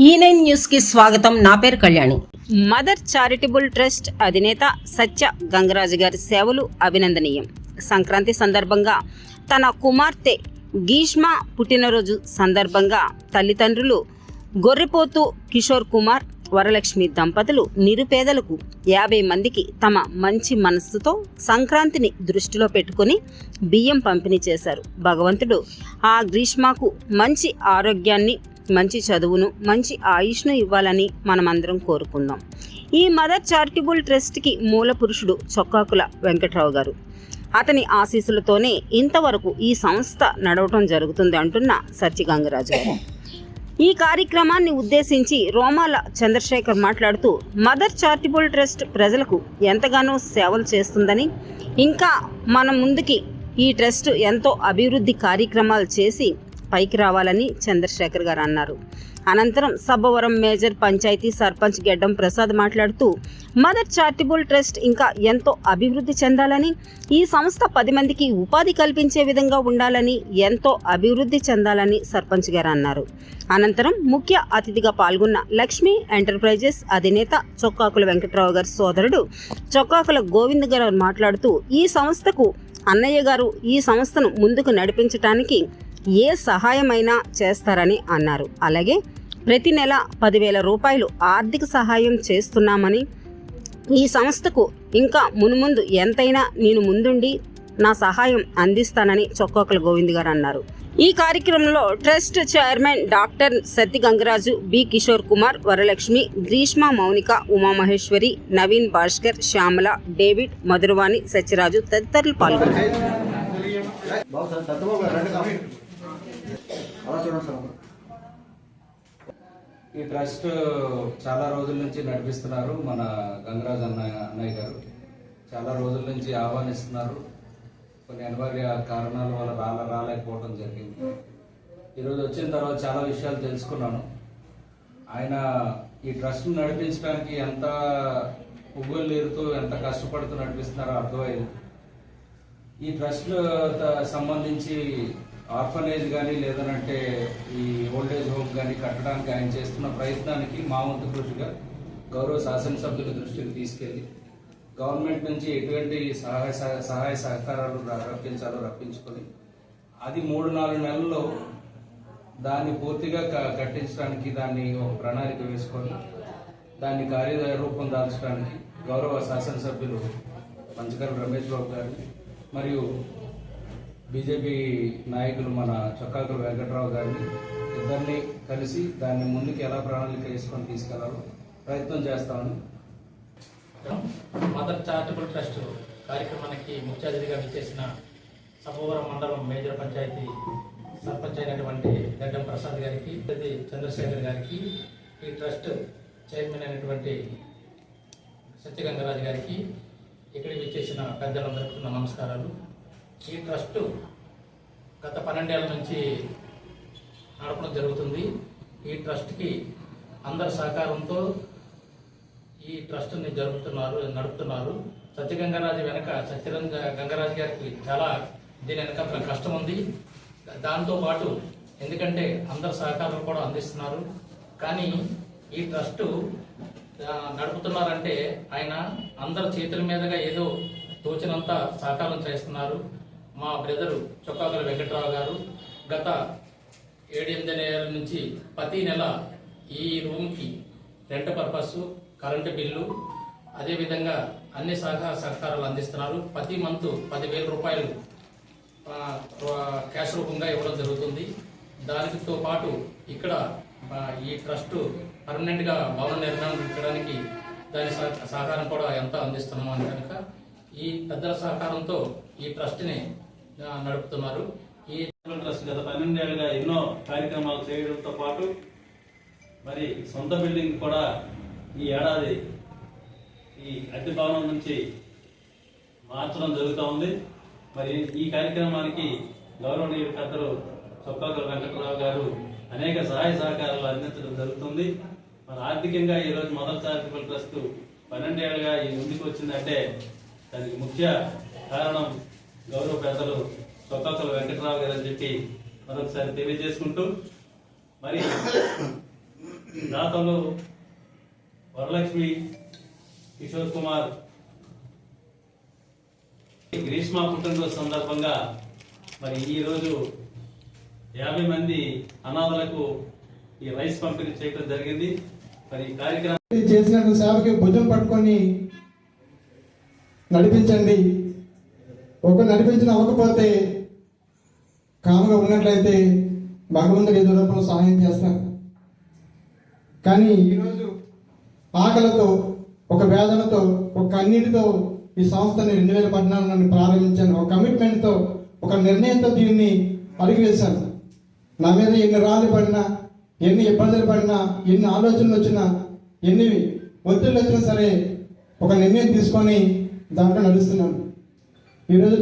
E ఈ nine న్యూస్కి స్వాగతం. నా పేరు కళ్యాణి. మదర్ చారిటబుల్ ట్రస్ట్ అధినేత సత్య గంగరాజు గారి సేవలు అభినందనీయం. సంక్రాంతి సందర్భంగా తన కుమార్తె గీష్మ పుట్టినరోజు సందర్భంగా తల్లిదండ్రులు గొర్రెపోతు కిషోర్ కుమార్ వరలక్ష్మి దంపతులు నిరుపేదలకు యాభై మందికి తమ మంచి మనస్సుతో సంక్రాంతిని దృష్టిలో పెట్టుకొని బియ్యం పంపిణీ చేశారు. భగవంతుడు ఆ గ్రీష్మకు మంచి ఆరోగ్యాన్ని మంచి చదువును మంచి ఆయుష్ను ఇవ్వాలని మనమందరం కోరుకుందాం. ఈ మదర్ చారిటబుల్ ట్రస్ట్కి మూల పురుషుడు చొక్కాకుల వెంకట్రావు గారు. అతని ఆశీస్సులతోనే ఇంతవరకు ఈ సంస్థ నడవటం జరుగుతుంది అంటున్న సత్యగంగరాజు గారు. ఈ కార్యక్రమాన్ని ఉద్దేశించి రోమాల చంద్రశేఖర్ మాట్లాడుతూ మదర్ చారిటబుల్ ట్రస్ట్ ప్రజలకు ఎంతగానో సేవలు చేస్తుందని ఇంకా మన ముందుకి ఈ ట్రస్ట్ ఎంతో అభివృద్ధి కార్యక్రమాలు చేసి పైకి రావాలని చంద్రశేఖర్ గారు అన్నారు. అనంతరం సబ్బవరం మేజర్ పంచాయతీ సర్పంచ్ గెడ్డం ప్రసాద్ మాట్లాడుతూ మదర్ చారిటబుల్ ట్రస్ట్ ఇంకా ఎంతో అభివృద్ధి చెందాలని ఈ సంస్థ పది మందికి ఉపాధి కల్పించే విధంగా ఉండాలని ఎంతో అభివృద్ధి చెందాలని సర్పంచ్ గారు అన్నారు. అనంతరం ముఖ్య అతిథిగా పాల్గొన్న లక్ష్మీ ఎంటర్ప్రైజెస్ అధినేత చొక్కాకుల వెంకట్రావు గారి సోదరుడు చొక్కాకుల గోవింద్ గారు మాట్లాడుతూ ఈ సంస్థకు అన్నయ్య గారు ఈ సంస్థను ముందుకు నడిపించడానికి ఏ సహాయమైనా చేస్తారని అన్నారు. అలాగే ప్రతి నెల పదివేల రూపాయలు ఆర్థిక సహాయం చేస్తున్నామని ఈ సంస్థకు ఇంకా మునుముందు ఎంతైనా నేను ముందుండి నా సహాయం అందిస్తానని చొక్కోకల గోవింద్ గారు అన్నారు. ఈ కార్యక్రమంలో trust chairman doctor Satti Gangaraju B Kishore Kumar Varalakshmi Greeshma Mounika Umamaheswari Naveen Bhaskar Shyamala David Madhuravani Satyaraju తదితరులు పాల్గొన్నారు. అలా చూడండి సార్. ఈ ట్రస్ట్ చాలా రోజుల నుంచి నడిపిస్తున్నారు మన గంగరాజ్ అన్నయ్య అన్నయ్య గారు. చాలా రోజుల నుంచి ఆహ్వానిస్తున్నారు. కొన్ని అనివార్య కారణాల వల్ల రాల రాలేకపోవడం జరిగింది. ఈరోజు వచ్చిన తర్వాత చాలా విషయాలు తెలుసుకున్నాను. ఆయన ఈ ట్రస్ట్ నడిపించడానికి ఎంత పువ్వులు నీరుతూ ఎంత కష్టపడుతూ నడిపిస్తున్నారో అర్థమైంది. ఈ ట్రస్ట్ సంబంధించి ఆర్ఫనేజ్ కానీ లేదనంటే ఈ ఓల్డేజ్ హోమ్ కానీ కట్టడానికి ఆయన చేస్తున్న ప్రయత్నానికి మా వంతు కృషిగా గౌరవ శాసనసభ్యుల దృష్టికి తీసుకెళ్ళి గవర్నమెంట్ నుంచి ఎటువంటి సహాయ సహ- సహాయ సహకారాలు రప్పించాలో రప్పించుకొని అది మూడు నాలుగు నెలల్లో దాన్ని పూర్తిగా కట్టించడానికి దాన్ని ఒక ప్రణాళిక వేసుకొని దాన్ని కార్యరూపం దాల్చడానికి గౌరవ శాసనసభ్యులు పంచకరం రమేష్ బాబు గారిని మరియు బీజేపీ నాయకులు మన చొక్కాకుల వెంకట్రావు గారిని ఇద్దరిని కలిసి దాన్ని ముందుకు ఎలా ప్రణాళిక వేసుకొని తీసుకెళ్ళాలో ప్రయత్నం చేస్తామని మదర్ చారిటబుల్ ట్రస్ట్ కార్యక్రమానికి ముఖ్య అతిథిగా విచ్చేసిన సభవరం మండలం మేజర్ పంచాయతీ సర్పంచ్ అయినటువంటి గడ్డం ప్రసాద్ గారికి అతిథి చంద్రశేఖర్ గారికి ఈ ట్రస్ట్ చైర్మన్ అయినటువంటి సత్యగంగరాజు గారికి ఇక్కడికి విచ్చేసిన పెద్దలందరికీ నమస్కారాలు. ఈ ట్రస్ట్ గత పన్నెండేళ్ళ నుంచి నడపడం జరుగుతుంది. ఈ ట్రస్ట్కి అందరి సహకారంతో ఈ ట్రస్ట్ని జరుపుతున్నారు నడుపుతున్నారు. సత్యగంగరాజు వెనక సత్యరంగ గంగరాజు గారికి చాలా దీని వెనక కష్టం ఉంది. దాంతో పాటు ఎందుకంటే అందరు సహకారం కూడా అందిస్తున్నారు. కానీ ఈ ట్రస్ట్ నడుపుతున్నారంటే ఆయన అందరి చేతుల మీదుగా ఏదో తోచినంత సహకారం చేస్తున్నారు. మా బ్రదరు చొక్కాకుల వెంకట్రావు గారు గత ఏడు ఎనిమిది నెలల నుంచి ప్రతి నెల ఈ రూమ్కి రెంట్ పర్పస్ కరెంటు బిల్లు అదేవిధంగా అన్ని సహకార సహకారాలు అందిస్తున్నారు. ప్రతి మంత్ పదివేల రూపాయలు క్యాష్ రూపంగా ఇవ్వడం జరుగుతుంది. దానితో పాటు ఇక్కడ ఈ ట్రస్ట్ పర్మనెంట్గా భవన నిర్మాణం పెట్టడానికి దాని సహ- సహకారం కూడా ఎంత అందిస్తున్నామని కనుక ఈ పెద్దల సహకారంతో ఈ ట్రస్ట్ని నడుపుతున్నారు. ఈ ట్రస్ట్ గత పన్నెండేళ్ళుగా ఎన్నో కార్యక్రమాలు చేయడంతో పాటు మరి సొంత బిల్డింగ్ కూడా ఈ ఏడాది ఈ అద్దె భవనం నుంచి మార్చడం జరుగుతూ ఉంది. మరి ఈ కార్యక్రమానికి గౌరవనీయులు పెద్దలు చొక్కాకుల వెంకటరావు గారు అనేక సహాయ సహకారాలు అందించడం జరుగుతుంది. మరి ఆర్థికంగా ఈ రోజు మదర్ చారిటబుల్ ట్రస్ట్ పన్నెండేళ్ళుగా ఈ ముందుకు వచ్చిందంటే దానికి ముఖ్య కారణం గౌరవ పెద్దలు చొక్కాకుల వెంకటరావు గారు అని చెప్పి మరొకసారి తెలియజేసుకుంటూ మరి దాతలు వరలక్ష్మి కిషోర్ కుమార్ గ్రీష్మ పుట్టినరోజు సందర్భంగా మరి ఈరోజు యాభై మంది అనాథలకు ఈ రైస్ పంపిణీ చేయడం జరిగింది. మరి ఈ కార్యక్రమం చేసినట్టు సేవకి భుజం పట్టుకొని నడిపించండి. ఒకరు నడిపించిన అవ్వకపోతే కాముగా ఉన్నట్లయితే భగవంతుడు ఏదో రూపంలో సహాయం చేస్తారు. కానీ ఈరోజు ఆకలితో ఒక వేదనతో ఒక కన్నీటితో ఈ సంస్థని రెండు వేల పద్నాలుగు ప్రారంభించాను. ఒక కమిట్మెంట్తో ఒక నిర్ణయంతో దీన్ని అడిగివేశాను. నా మీద ఎన్ని రాళ్ళు పడినా ఎన్ని ఇబ్బందులు పడినా ఎన్ని ఆలోచనలు వచ్చినా ఎన్ని ఒత్తిళ్ళు వచ్చినా సరే ఒక నిర్ణయం తీసుకొని దాంట్లో నడుస్తున్నాను. ఈరోజు